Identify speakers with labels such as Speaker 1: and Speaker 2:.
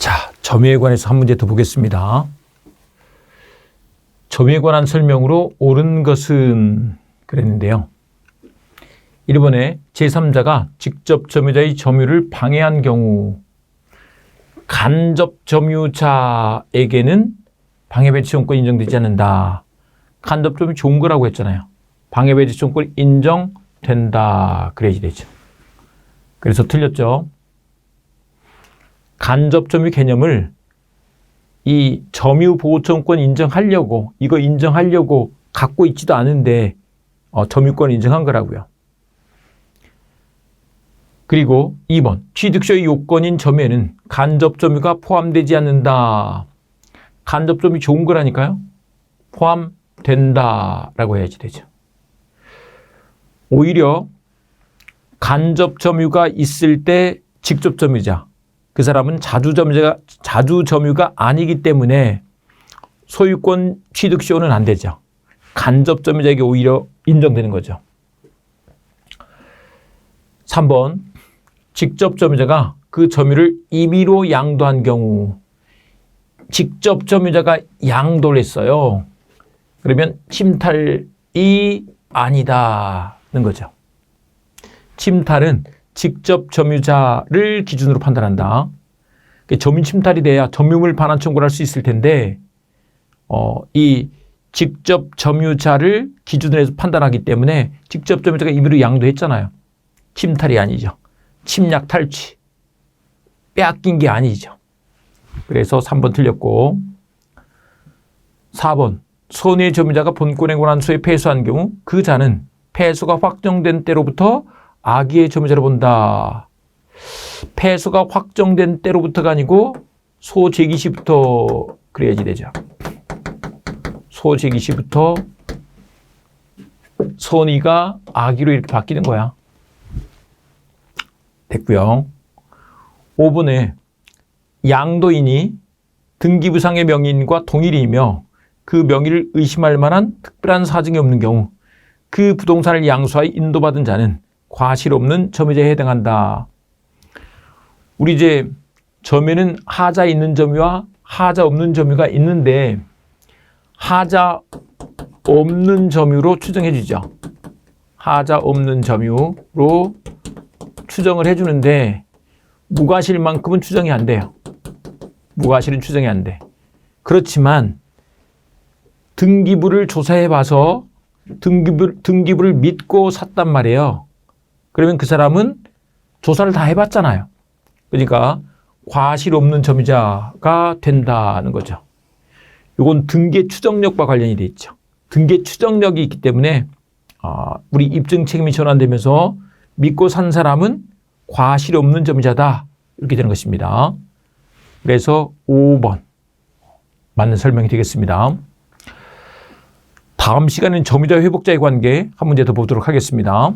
Speaker 1: 자, 점유에 관해서 한 문제 더 보겠습니다. 점유에 관한 설명으로 옳은 것은 그랬는데요. 1번에 제3자가 직접 점유자의 점유를 방해한 경우 간접 점유자에게는 방해배치용권 인정되지 않는다. 간접 점유 좋은 거라고 했잖아요. 방해배치용권 인정된다. 그래야지 되죠. 그래서 틀렸죠. 간접 점유 개념을 이 점유 보호청권 인정하려고 이거 인정하려고 갖고 있지도 않은데 어, 점유권 인정한 거라고요. 그리고 2번 취득서의 요건인 점유에는 간접 점유가 포함되지 않는다. 간접 점유 좋은 거라니까요. 포함된다라고 해야지 되죠. 오히려 간접 점유가 있을 때 직접 점유자 그 사람은 자주 점유자가 자주 점유가 아니기 때문에 소유권 취득시효는 안 되죠. 간접 점유자에게 오히려 인정되는 거죠. 3번 직접 점유자가 그 점유를 임의로 양도한 경우 직접 점유자가 양도를 했어요. 그러면 침탈이 아니다는 거죠. 침탈은 직접 점유자를 기준으로 판단한다. 점유 침탈이 돼야 점유물 반환 청구를 할 수 있을 텐데 어, 이 직접 점유자를 기준으로 해서 판단하기 때문에 직접 점유자가 임의로 양도했잖아요. 침탈이 아니죠. 침략 탈취. 빼앗긴 게 아니죠. 그래서 3번 틀렸고 4번 손해의 점유자가 본권에 관한 수에 패소한 경우 그 자는 패소가 확정된 때로부터 악의의 점유자로 본다. 패소가 확정된 때로부터가 아니고 소재기 시부터 그래야지 되죠. 소재기 시부터 선의가 악의로 이렇게 바뀌는 거야. 됐고요. 5번에 양도인이 등기부상의 명의인과 동일이며 그 명의를 의심할 만한 특별한 사정이 없는 경우 그 부동산을 양수하여 인도받은 자는 과실 없는 점유자에 해당한다. 우리 이제 점유는 하자 있는 점유와 하자 없는 점유가 있는데 하자 없는 점유로 추정해 주죠. 하자 없는 점유로 추정을 해 주는데 무과실만큼은 추정이 안 돼요. 무과실은 추정이 안 돼. 그렇지만 등기부를 조사해 봐서 등기부, 등기부를 믿고 샀단 말이에요. 그러면 그 사람은 조사를 다 해봤잖아요. 그러니까 과실 없는 점유자가 된다는 거죠. 이건 등계 추정력과 관련이 돼 있죠. 등계 추정력이 있기 때문에 아, 우리 입증 책임이 전환되면서 믿고 산 사람은 과실 없는 점유자다 이렇게 되는 것입니다. 그래서 5번 맞는 설명이 되겠습니다. 다음 시간엔 점유자 회복자의 관계 한 문제 더 보도록 하겠습니다.